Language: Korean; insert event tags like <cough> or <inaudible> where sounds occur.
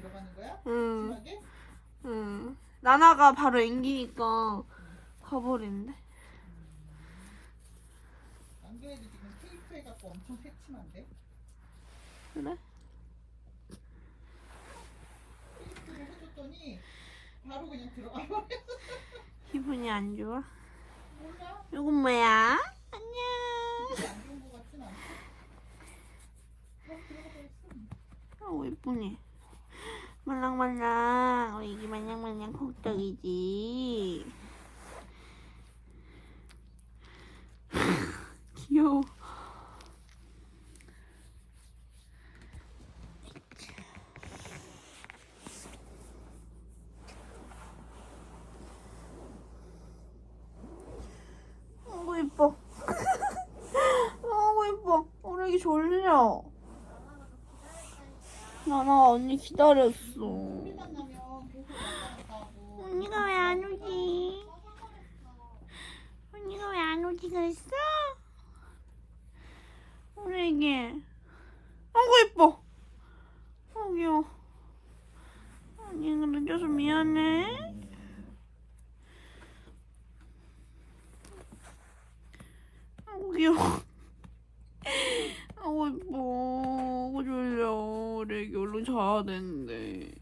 들어가는 거야? 응, 심하게? 응. 나나가 바로 앵기니까 가버린대. 안 그래도 지금 테이프 해갖고 엄청 새침한데? 그래? 테이프를 해줬더니 바로 그냥 들어가 버려. 기분이 안 좋아? 몰라. 이건 뭐야? 안녕. 이게 안 좋은 거 같진 않고. 그럼 들어가 버렸어. 어, 예쁘니? 말랑말랑. 우리 이게 말랑말랑 콩떡이지. <laughs> 귀여워. 어구 예뻐. 어구 예뻐. 우리 애기 졸려. 나나 언니 기다렸어. 언니가 왜 안 오지? 언니가 왜 안 오지 그랬어? 우리 애기. 어구 예뻐. 어 귀여워. 언니가 늦어서 미안해. 아우 귀여워. 아우 예뻐. 졸려. 우 리 애기 얼른 자야 되는데.